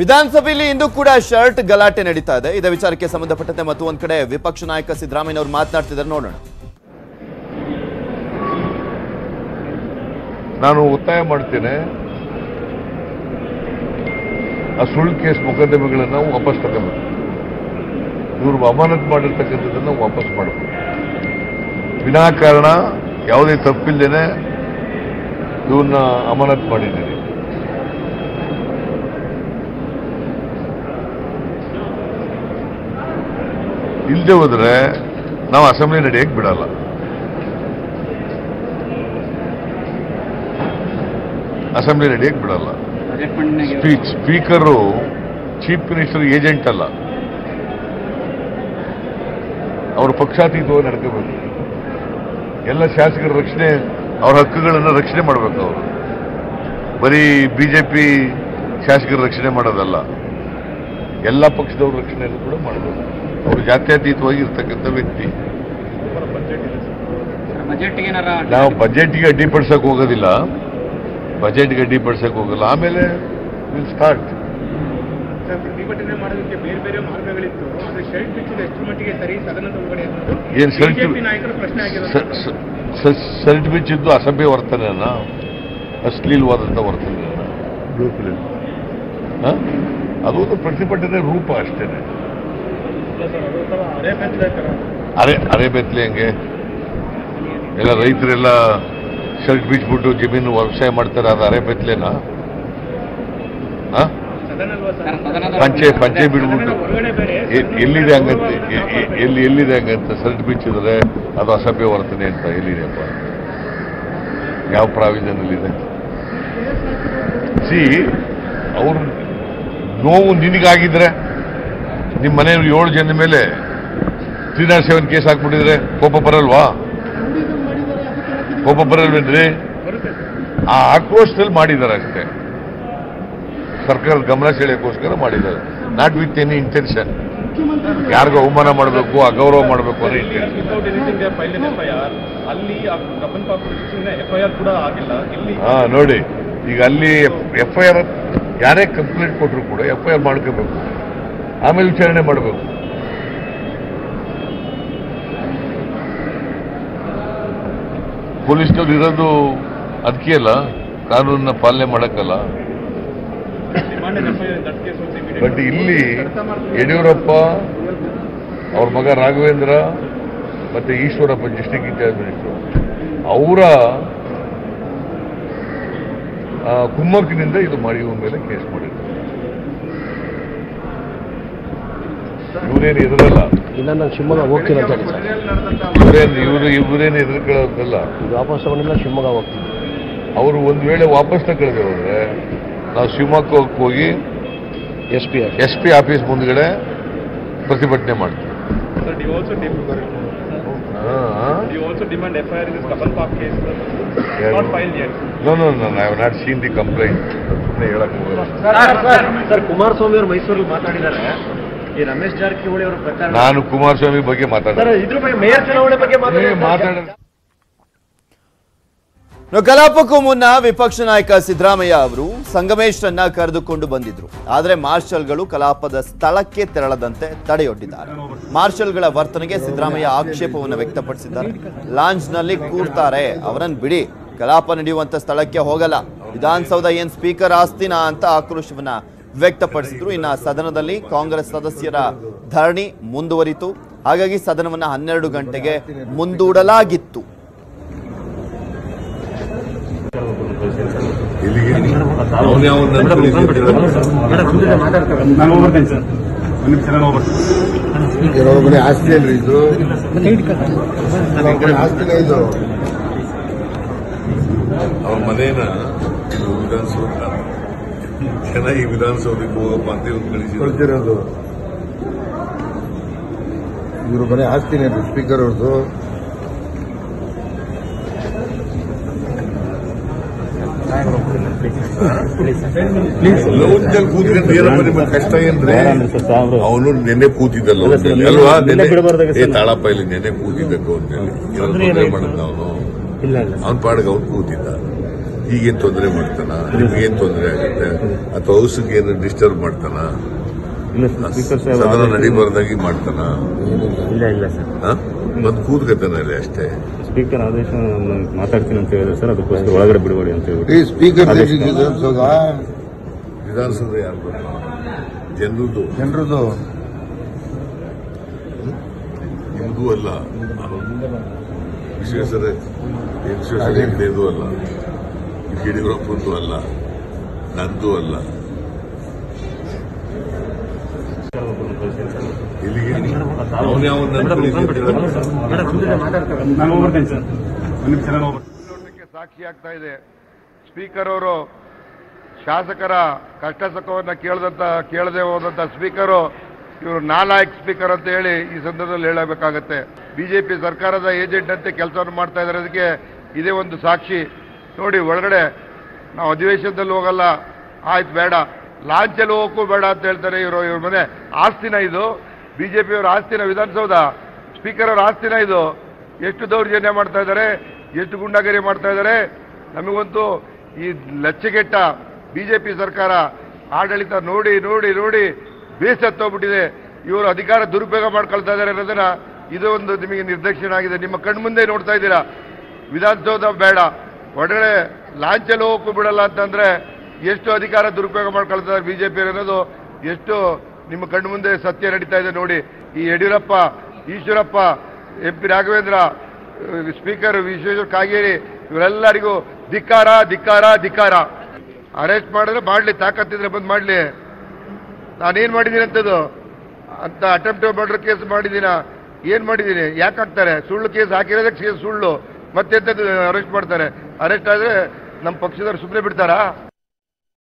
ವಿಧಾನಸಭೆಯಲ್ಲಿ ಇಂದು ಕೂಡ ಶರ್ಟ್ ಗಲಾಟೆ ನಡೀತಾ ಇದೆ. ಇದೇ ವಿಚಾರಕ್ಕೆ ಸಂಬಂಧಪಟ್ಟಂತೆ ಮತ್ತು ಒಂದ್ ಕಡೆ ವಿಪಕ್ಷ ನಾಯಕ ಸಿದ್ದರಾಮಯ್ಯ ಅವರು ಮಾತನಾಡ್ತಿದ್ದಾರೆ. ನೋಡೋಣ. ನಾನು ಒತ್ತಾಯ ಮಾಡ್ತೇನೆ. ಆ ಸುಳ್ಳು ಕೇಸ್ ಮೊಕದ್ದಮೆಗಳನ್ನು ವಾಪಸ್ ತಗೋಬೇಕು ಇವರು ಅಮಾನತ್ ಮಾಡಿರ್ತಕ್ಕಂಥದ್ದನ್ನು ವಾಪಸ್ ಮಾಡಬೇಕು. ವಿನಾಕಾರಣ, ಯಾವುದೇ ತಪ್ಪಿಲ್ಲದೇನೆ ಇವನ್ನ ಅಮಾನತ್ ಮಾಡಿದ್ದೀರಿ. ಇಲ್ಲದೆ ಹೋದ್ರೆ ನಾವು ಅಸೆಂಬ್ಲಿ ನಡೆಯಕ್ಕೆ ಬಿಡಲ್ಲ? ಅಸೆಂಬ್ಲಿ ನಡೆಯಕ್ಕೆ ಬಿಡಲ್ಲ? Speech speaker chief minister agent ಅಲ್ಲ. ಅವರು ಪಕ್ಷಾತೀತವಾಗಿ ನಡ್ಕೋಬೇಕು. ಎಲ್ಲ ಶಾಸಕರ ರಕ್ಷಣೆ ಅವ್ರ ಹಕ್ಕುಗಳನ್ನು ರಕ್ಷಣೆ ಮಾಡಬೇಕು ಅವರು. ಬರೀ ಬಿಜೆಪಿ ಶಾಸಕರ ರಕ್ಷಣೆ ಮಾಡೋದಲ್ಲ. ಎಲ್ಲ ಪಕ್ಷದವ್ರ ರಕ್ಷಣೆಯನ್ನು ಕೂಡ ಮಾಡಬೇಕು. ಅವರು ಜಾತ್ಯತೀತವಾಗಿರ್ತಕ್ಕಂಥ ವ್ಯಕ್ತಿ. ನಾವು ಬಜೆಟ್ಗೆ ಅಡ್ಡಿಪಡಿಸಕ್ಕೆ ಹೋಗೋದಿಲ್ಲ. ಬಜೆಟ್ಗೆ ಅಡ್ಡಿಪಡಿಸಕ್ಕೆ ಹೋಗಲ್ಲ. ಆಮೇಲೆ ವಿಲ್ ಸ್ಟಾರ್ಟ್ ಏನು ಸರ್ಟ್ ಬಿಚ್ಚಿದ್ದು ಅಸಭ್ಯ ವರ್ತನೆಯನ್ನ ಅಶ್ಲೀಲವಾದಂಥ ವರ್ತನೆ ಹ? ಅದು ಒಂದು ಪ್ರತಿಭಟನೆ ರೂಪ ಅಷ್ಟೇನೆ. ಅರೆ ಅರೆ ಬೆತ್ತಲೆ ಹಂಗೆ? ಎಲ್ಲ ರೈತರೆಲ್ಲ ಶರ್ಟ್ ಬಿಚ್ಬಿಟ್ಟು ಜಮೀನು ವ್ಯವಸಾಯ ಮಾಡ್ತಾರೆ, ಅದು ಅರೆ ಬೆತ್ತಲೆನಾ ಪಂಚೆ ಪಂಚೆ ಬಿಡ್ಬಿಟ್ಟು. ಎಲ್ಲಿದೆ ಹಂಗಂತೆ ಎಲ್ಲಿ, ಎಲ್ಲಿದೆ ಹಂಗಂತ ಸರ್ಟ್ ಬಿಚ್ಚಿದ್ರೆ ಅದು ಅಸಭ್ಯ ವರ್ತನೆ ಅಂತ ಎಲ್ಲಿದೆಯಪ್ಪ ಯಾವ ಪ್ರಾವಿಷನಲ್ಲಿದೆ ಸಿ, ಅವ್ರ ನೋವು ನಿನಗಾಗಿದ್ರೆ ನಿಮ್ಮ ಮನೆಯವ್ರು ಏಳು ಜನ ಮೇಲೆ ತ್ರೀ ನಾಟ್ ಸೆವೆನ್ ಕೇಸ್ ಹಾಕ್ಬಿಟ್ಟಿದ್ರೆ ಕೋಪ ಬರಲ್ವಾ? ಕೋಪ ಬರಲ್ವೇನ್ರಿ? ಆ ಆಕ್ರೋಶದಲ್ಲಿ ಮಾಡಿದ್ದಾರೆ ಅಷ್ಟೇ. ಸರ್ಕಾರದ ಗಮನ ಸೆಳೆಯೋಕ್ಕೋಸ್ಕರ ಮಾಡಿದ್ದಾರೆ. ನಾಟ್ ವಿತ್ ಎನಿ ಇಂಟೆನ್ಷನ್ ಯಾರಿಗೂ ಅವಮಾನ ಮಾಡಬೇಕು, ಅಗೌರವ ಮಾಡಬೇಕು ಅನ್ನೋ ಇಂಟೆನ್ಷನ್ ಎಫ್ಐಆರ್ ಎಫ್ಐಆರ್ ಹಾ, ನೋಡಿ, ಈಗ ಅಲ್ಲಿ ಎಫ್ ಐ ಆರ್ ಯಾರೇ ಕಂಪ್ಲೇಂಟ್ ಕೊಟ್ಟರು ಕೂಡ ಎಫ್ ಐ ಆರ್ ಮಾಡ್ಕೋಬೇಕು. ಆಮೇಲೆ ವಿಚಾರಣೆ ಮಾಡಬೇಕು. ಪೊಲೀಸ್ನವ್ರು ಇರೋದು ಅದಕ್ಕೆ ಅಲ್ಲ, ಕಾನೂನನ್ನ ಪಾಲನೆ ಮಾಡಕ್ಕಲ್ಲ. ಬಟ್ ಇಲ್ಲಿ ಯಡಿಯೂರಪ್ಪ, ಅವ್ರ ಮಗ ರಾಘವೇಂದ್ರ, ಮತ್ತೆ ಈಶ್ವರಪ್ಪ ಡಿಸ್ಟಿಕ್ ಇನ್ಚಾರ್ಜ್ ಮಿನಿಸ್ಟರ್. ಅವರ ಕುಮ್ಮಕ್ಕಿನಿಂದ ಇದು ಮಾಡಿ ಮೇಲೆ ಕೇಸ್ ಮಾಡಿದ್ರು. ಇವರೇನು ಎದುರಲ್ಲ. ಇಲ್ಲ ನಾನು ಶಿವಮೊಗ್ಗ ಹೋಗ್ತೀನಿ ಅಂತ ಹೇಳಿ ಸರ್ ಇವರೇನು ಇವರು ಇವರೇನು ಎದುರ್ಕೊಳ್ಳೋದಲ್ಲ ಇದು ವಾಪಸ್ ತಗೊಂಡಿಲ್ಲ ಶಿವಮೊಗ್ಗ ಹೋಗ್ತೀನಿ. ಅವರು ಒಂದು ವೇಳೆ ವಾಪಸ್ ತಗೊಳ್ಳದೆ ಹೋದ್ರೆ ನಾವು ಶಿವಮೊಗ್ಗಕ್ಕೆ ಹೋಗಿ S P S P office ಮುಂದ್ಗಡೆ ಪ್ರತಿಭಟನೆ ಮಾಡ್ತೀವಿ. In Cubbon pop case not seen the complaint. ಸುಮ್ನೆ ಹೇಳಕ್ ಹೋಗಲ್ಲ. ಸರ್ ಕುಮಾರಸ್ವಾಮಿ ಅವರು ಮೈಸೂರಲ್ಲಿ ಮಾತಾಡಿದ್ದಾರೆ. ಈ ರಮೇಶ್ ಜಾರಕಿಹೊಳಿ ಅವರ ಪ್ರಕಾರ ನಾನು ಕುಮಾರಸ್ವಾಮಿ ಬಗ್ಗೆ ಮಾತಾಡ ಸರ್ ಇದ್ರ ಬಗ್ಗೆ ಮೇಯರ್ ಚುನಾವಣೆ ಬಗ್ಗೆ ಮಾತಾಡಿದ್ದಾರೆ ಮಾತಾಡ ಕಲಾಪಕ್ಕೂ ಮುನ್ನ ವಿಪಕ್ಷ ನಾಯಕ ಸಿದ್ದರಾಮಯ್ಯ ಅವರು ಸಂಗಮೇಶ್ರನ್ನ ಕರೆದುಕೊಂಡು ಬಂದಿದ್ರು. ಆದರೆ ಮಾರ್ಷಲ್ಗಳು ಕಲಾಪದ ಸ್ಥಳಕ್ಕೆ ತೆರಳದಂತೆ ತಡೆಯೊಡ್ಡಿದ್ದಾರೆ. ಮಾರ್ಷಲ್ಗಳ ವರ್ತನೆಗೆ ಸಿದ್ದರಾಮಯ್ಯ ಆಕ್ಷೇಪವನ್ನು ವ್ಯಕ್ತಪಡಿಸಿದ್ದಾರೆ. ಲಾಂಜ್ನಲ್ಲಿ ಕೂರ್ತಾರೆ. ಅವರನ್ನು ಬಿಡಿ. ಕಲಾಪ ನಡೆಯುವಂತ ಸ್ಥಳಕ್ಕೆ ಹೋಗಲ್ಲ. ವಿಧಾನಸೌಧ ಏನ್ ಸ್ಪೀಕರ್ ಆಸ್ತಿನಾ ಅಂತ ಆಕ್ರೋಶವನ್ನ ವ್ಯಕ್ತಪಡಿಸಿದ್ರು. ಇನ್ನು ಸದನದಲ್ಲಿ ಕಾಂಗ್ರೆಸ್ ಸದಸ್ಯರ ಧರಣಿ ಮುಂದುವರಿತು. ಹಾಗಾಗಿ ಸದನವನ್ನ ಹನ್ನೆರಡು ಗಂಟೆಗೆ ಮುಂದೂಡಲಾಗಿತ್ತು. ಕೆಲವೊಬ್ಬನೇ ಆಸ್ತಿ ಅಲ್ರಿ ಇದು ಕೆಲವೊಬ್ಬನೇ ಆಸ್ತಿನೇ ಇದು ಅವ್ರ ಮನೇನ ವಿಧಾನಸೌಧ ಚೆನ್ನಾಗಿ ವಿಧಾನಸೌಧಕ್ಕೆ ಹೋಗಪ್ಪ ಅಂತ ಕಳಿಸಿರೋದು ಇವರು ಮನೆ ಆಸ್ತಿನೇ ಸ್ಪೀಕರ್ ಅವ್ರದ್ದು. ಲೋಕದಲ್ಲಿ ಕೂತ್ಕೊಂಡು ಏನಪ್ಪ ನಿಮ್ಮ ಕಷ್ಟ ಏನ್ರಿ? ಅವನು ನೆನ್ನೆ ಕೂತಿದ್ದಲ್ಲ. ಅಲ್ವಾ? ನೆನ್ನೆ ತಾಳಪ್ಪ ಇಲ್ಲಿ ನೆನ್ನೆ ಕೂತಿದ್ದ ಹೇಳಿ. ಮಾಡೋದು ಅವನು? ಅವನ ಪಾಡಿಗೆ ಅವ್ನು ಕೂತಿದ್ದ. ನಿಮ್ಗೇನ್ ತೊಂದರೆ ಮಾಡ್ತಾನ? ನಿಮ್ಗೇನು ತೊಂದರೆ ಆಗುತ್ತೆ? ಅಥವಾ ಹೌಸ್ಗೆ ಏನು ಡಿಸ್ಟರ್ಬ್ ಮಾಡ್ತಾನ? ಸದನ ನಡಿಬಾರ್ದಾಗಿ ಮಾಡ್ತಾನ? ಇಲ್ಲ ಇಲ್ಲ ಸರ್. ಹ? ಬಂದ್ ಕೂತ್ಕತಾನಲ್ಲಿ ಅಷ್ಟೇ. ಸ್ಪೀಕರ್ ಆದೇಶ ಮಾತಾಡ್ತೀನಿ ಅಂತ ಹೇಳಿದ್ರೆ ಸರ್ ಅದಕ್ಕೋಸ್ಕರ ಒಳಗಡೆ ಬಿಡಬೇಡಿ ಅಂತ ಹೇಳ್ಬಿಟ್ಟು. ಸ್ಪೀಕರ್. ವಿಧಾನಸೌಧ? ಯಾರು ಜನರದ್ದು. ಜನರದು ನಿಮ್ದು ಅಲ್ಲ. ವಿಶ್ವೇಶ್ವರ ವಿಶ್ವೇಶ್ವರ ಅಲ್ಲ. ಯಡಿಯೂರಪ್ಪಂದು ಅಲ್ಲ ನಂದು ಅಲ್ಲ. ಇಲ್ಲಿಗೆ ಅವನು ಯಾವ ನಾನು ಹೋಗ್ಬರ್ತೇನೆ ಸರ್. ಒಂದು ನಿಮಿಷ ನಾನು ಹೋಗ್ಬರ್ತೇನೆ ನೋಡಲಿಕ್ಕೆ ಸಾಕ್ಷಿ ಆಗ್ತಾ ಇದೆ. ಸ್ಪೀಕರ್ ಅವರು ಶಾಸಕರ ಕಷ್ಟ ಸುಖವನ್ನ ಕೇಳದಂತ ಕೇಳದೆ ಹೋದಂತ ಸ್ಪೀಕರು ಇವರು ನಾಲಾಯಕ್ ಸ್ಪೀಕರ್ ಅಂತ ಹೇಳಿ ಈ ಸಂದರ್ಭದಲ್ಲಿ ಹೇಳಬೇಕಾಗತ್ತೆ. ಬಿಜೆಪಿ ಸರ್ಕಾರದ ಏಜೆಂಟ್ ಅಂತೆ ಕೆಲಸವನ್ನು ಮಾಡ್ತಾ ಇದ್ದಾರೆ. ಅದಕ್ಕೆ ಇದೇ ಒಂದು ಸಾಕ್ಷಿ. ನೋಡಿ, ಒಳಗಡೆ ನಾವು ಅಧಿವೇಶನದಲ್ಲಿ ಹೋಗಲ್ಲ. ಆಯ್ತು, ಬೇಡ. ಲಾಂಚಲ್ಲಿ ಹೋಗಕ್ಕೂ ಬೇಡ ಅಂತ ಹೇಳ್ತಾರೆ ಇವರು, ಇವ್ರ ಮನೆ. ಆಸ್ತಿನ ಇದು. ಬಿಜೆಪಿಯವರ ಆಸ್ತಿನ ವಿಧಾನಸೌಧ. ಸ್ಪೀಕರ್ ಅವರ ಆಸ್ತಿನ ಇದು. ಎಷ್ಟು ದೌರ್ಜನ್ಯ ಮಾಡ್ತಾ ಇದ್ದಾರೆ, ಎಷ್ಟು ಗುಂಡಾಗಿರಿ ಮಾಡ್ತಾ ಇದ್ದಾರೆ. ನಮಗಂತೂ ಈ ಲಚ್ಚಗೆಟ್ಟ ಬಿಜೆಪಿ ಸರ್ಕಾರ, ಆಡಳಿತ ನೋಡಿ ನೋಡಿ ನೋಡಿ ಬೇಸತ್ತೋಗ್ಬಿಟ್ಟಿದೆ ಇವರು ಅಧಿಕಾರ ದುರುಪಯೋಗ ಮಾಡ್ಕೊಳ್ತಾ ಇದ್ದಾರೆ ಅನ್ನೋದನ್ನ ಇದು ಒಂದು ನಿಮಗೆ ನಿರ್ದೇಶನ ಆಗಿದೆ. ನಿಮ್ಮ ಕಣ್ಮುಂದೆ ನೋಡ್ತಾ ಇದ್ದೀರಾ? ವಿಧಾನಸೌಧ ಬೇಡ. ಒಳಗಡೆ ಲಾಂಚಲ್ಲಿ ಹೋಗಕ್ಕೆ ಬಿಡಲ್ಲ ಅಂತಂದ್ರೆ ಎಷ್ಟು ಅಧಿಕಾರ ದುರುಪಯೋಗ ಮಾಡ್ಕೊಳ್ತಾರೆ ಬಿಜೆಪಿ ಅನ್ನೋದು ಎಷ್ಟು ನಿಮ್ಮ ಕಣ್ಣು ಮುಂದೆ ಸತ್ಯ ನಡೀತಾ ಇದೆ ನೋಡಿ. ಈ Yediyurappa, Eshwarappa, M P Raghavendra speaker Vishweshwara Kageri, ಇವರೆಲ್ಲರಿಗೂ ಧಿಕ್ಕಾರ ಧಿಕ್ಕಾರ ಧಿಕ್ಕಾರ. ಅರೆಸ್ಟ್ ಮಾಡಿದ್ರೆ ಮಾಡಲಿ, ತಾಕತ್ತಿದ್ರೆ ಬಂದು ಮಾಡಲಿ. ನಾನೇನು ಮಾಡಿದ್ದೀನಿ ಅಂತದ್ದು? ಅಂತ ಅಟೆಂಪ್ಟ್ ಮರ್ಡರ್ ಕೇಸ್ ಮಾಡಿದ್ದೀನ ಏನು ಮಾಡಿದ್ದೀನಿ ಯಾಕೆ ಹಾಕ್ತಾರೆ? ಸುಳ್ಳು ಕೇಸ್ ಹಾಕಿರೋದಕ್ಕೆ ಸುಳ್ಳು. ಮತ್ತೆಂತದ್ದು ಅರೆಸ್ಟ್ ಮಾಡ್ತಾರೆ. ಅರೆಸ್ಟ್ ಆದ್ರೆ ನಮ್ಮ ಪಕ್ಷದವ್ರು ಸುಮ್ಮನೆ ಬಿಡ್ತಾರಾ?